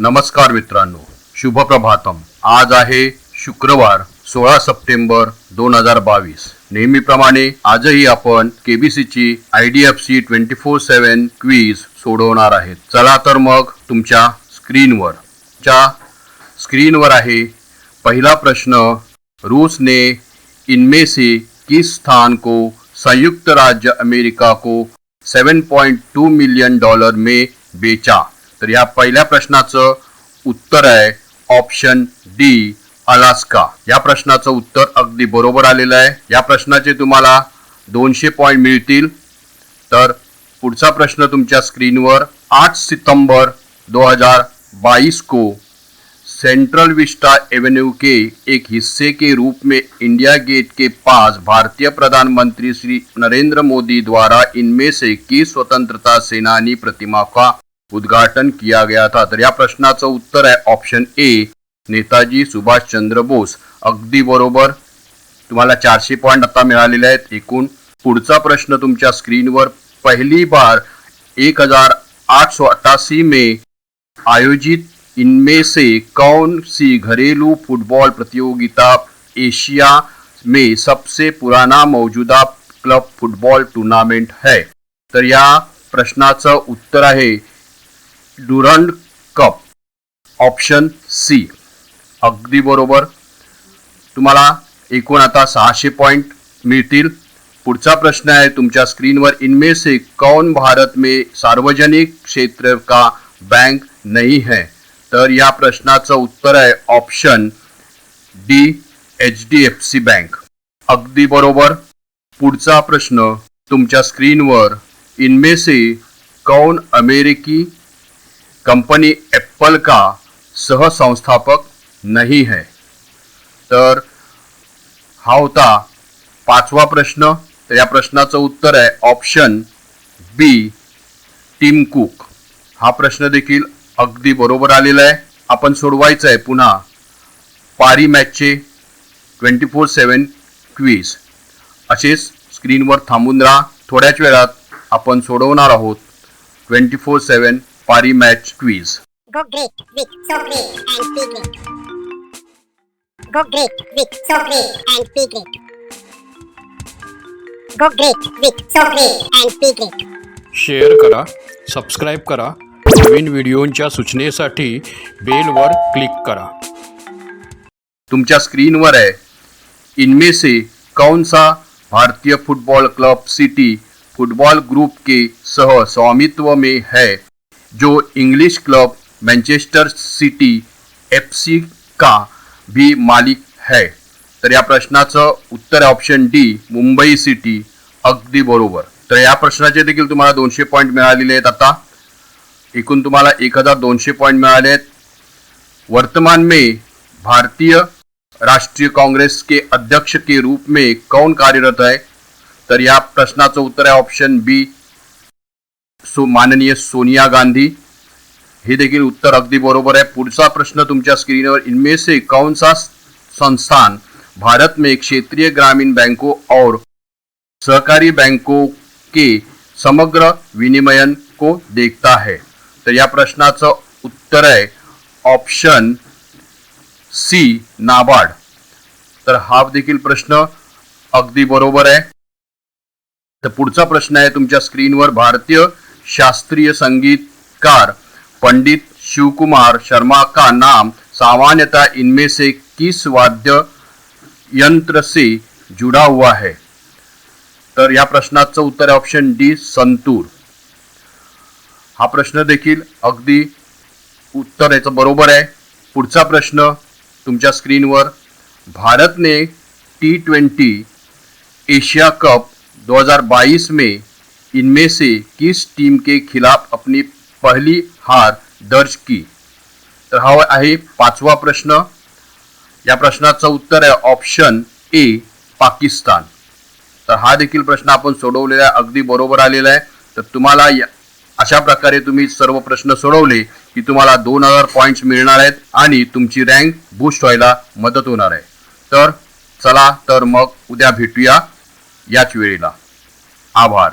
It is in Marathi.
नमस्कार मित्रांनो शुभप्रभातम. आज आहे शुक्रवार सोळा सप्टेंबर दोन हजार बावीस. नेहमीप्रमाणे आजही आपण केबीसीची I D F C twenty four seven quiz सोडवणार आहेत. चला तर मग तुमच्या स्क्रीनवर. च्या स्क्रीनवर आहे पहिला प्रश्न. रूस ने इनमें से किस स्थान को संयुक्त राज्य अमेरिका को 7.2 मिलियन डॉलर में बेचा? तर या पहिल्या प्रश्नाचं उत्तर आहे ऑप्शन डी अलास्का. या प्रश्नाचं उत्तर अगदी बरोबर आलेलं आहे. या प्रश्नाचे तुम्हाला दोनशे पॉईंट मिळतील. तर पुढचा प्रश्न तुमच्या स्क्रीनवर. आठ सितंबर 2022 को सेंट्रल विस्टा एवेन्यू के एक हिस्से के रूप में इंडिया गेट के पास भारतीय प्रधानमंत्री श्री नरेंद्र मोदी द्वारा इनमें से किस स्वतंत्रता सेनानी प्रतिमा का उद्घाटन किया गया था। तर या प्रश्नाचं उत्तर आहे ऑप्शन ए नेताजी सुभाष चंद्र बोस. अगदी बरोबर. तुम्हाला चारशे पॉईंट आता मिळालेले आहेत. एकूण पुढचा प्रश्न तुमच्या स्क्रीनवर. पहिली बार एक हज़ार आठ सौ अट्ठासी में, आयोजित इनमें से कौन सी घरेलू फुटबॉल प्रतियोगिता एशिया में सबसे पुराना मौजूदा क्लब फुटबॉल टूर्नामेंट है? तर या प्रश्नाचं उत्तर आहे डुरंड कप. Option C. अगदी बरोबर. तुम्हाला एकूण आता सहाशे पॉईंट मिळतील. पुढचा प्रश्न आहे तुमच्या स्क्रीनवर इनमें से कौन भारत में सार्वजनिक क्षेत्र का बँक नहीं है? तर या प्रश्नाचं उत्तर आहे option D H D F C bank अगदी बरोबर. पुढचा प्रश्न तुमच्या स्क्रीनवर इनमें से कौन अमेरिकी कंपनी एप्पल का सहसंस्थापक नाही है। तर हा होता पाचवा प्रश्न. तर या प्रश्नाचं उत्तर आहे ऑप्शन बी टीम कुक हा प्रश्न देखील अगदी बरोबर आलेला आहे. आपण सोडवायचं आहे पुन्हा. पारी मॅचचे ट्वेंटी फोर सेवन क्वीज असेच स्क्रीनवर थांबून राहा. थोड्याच वेळात आपण सोडवणार आहोत twenty four seven Parimatch quiz Go great, Vic, so great, and be great. Go great, Vic, so great, and be great. Go great, Vic, so great, and be great. Share करा सबस्क्राईब करा नवीन व्हिडिओंच्या सूचनेसाठी बेलवर क्लिक करा तुमच्या स्क्रीनवर है इनमें से कौन सा भारतीय football club city football group के सह स्वामित्व में है जो English club Manchester City F C का भी मालिक है. तर या प्रश्नाचं उत्तर ऑप्शन डी मुंबई सिटी अगदी बरोबर. तर या प्रश्नाचे देखील तुम्हाला दोनशे पॉईंट मिळालेले आहेत आता. एकूण तुम्हाला एक हजार दोनशे पॉईंट मिळाले आहेत. वर्तमान में भारतीय राष्ट्रीय कांग्रेस के अध्यक्ष के रूप में कौन कार्यरत है तर या प्रश्नाचं उत्तर आहे ऑप्शन बी सो माननीय सोनिया गांधी हे देखील उत्तर अगदी बरोबर आहे. पुढचा प्रश्न तुमच्या स्क्रीनवर इनमें से कौन सा संस्थान भारत में क्षेत्रीय ग्रामीण बैंकों और सहकारी बैंकों के समग्र विनिमयन को देखता है. तर या प्रश्नाचं उत्तर आहे ऑप्शन सी नाबार्ड. तर हा देखील प्रश्न अगदी बरोबर आहे. तर पुढचा प्रश्न आहे तुमच्या स्क्रीनवर भारतीय शास्त्रीय संगीतकार पंडित शिवकुमार शर्मा का नाम सामान्यतः इनमें से किस वाद्य यंत्र से जुड़ा हुआ है। तर या प्रश्नाचं उत्तर आहे ऑप्शन डी संतूर. हा प्रश्न देखील अगदी उत्तर याचं बरोबर आहे. पुढचा प्रश्न तुमच्या स्क्रीनवर. भारतने टी ट्वेंटी एशिया कप 2022 में इनमें से किस टीम के खिलाफ अपनी पहली हार दर्ज की? तर हा आहे पाचवा प्रश्न. या प्रश्नाचं उत्तर आहे ऑप्शन ए पाकिस्तान. तर हा देखील प्रश्न आपण सोडवलेला आहे अगदी बरोबर आलेला आहे. तर तुम्हाला या- अशा प्रकारे तुम्ही सर्व प्रश्न सोडवले की तुम्हाला दोन हजार पॉईंट्स मिळणार आहेत आणि तुमची रँक बूस्ट व्हायला मदत होणार आहे. तर चला तर मग उद्या भेटूया याच वेळेला. आभार.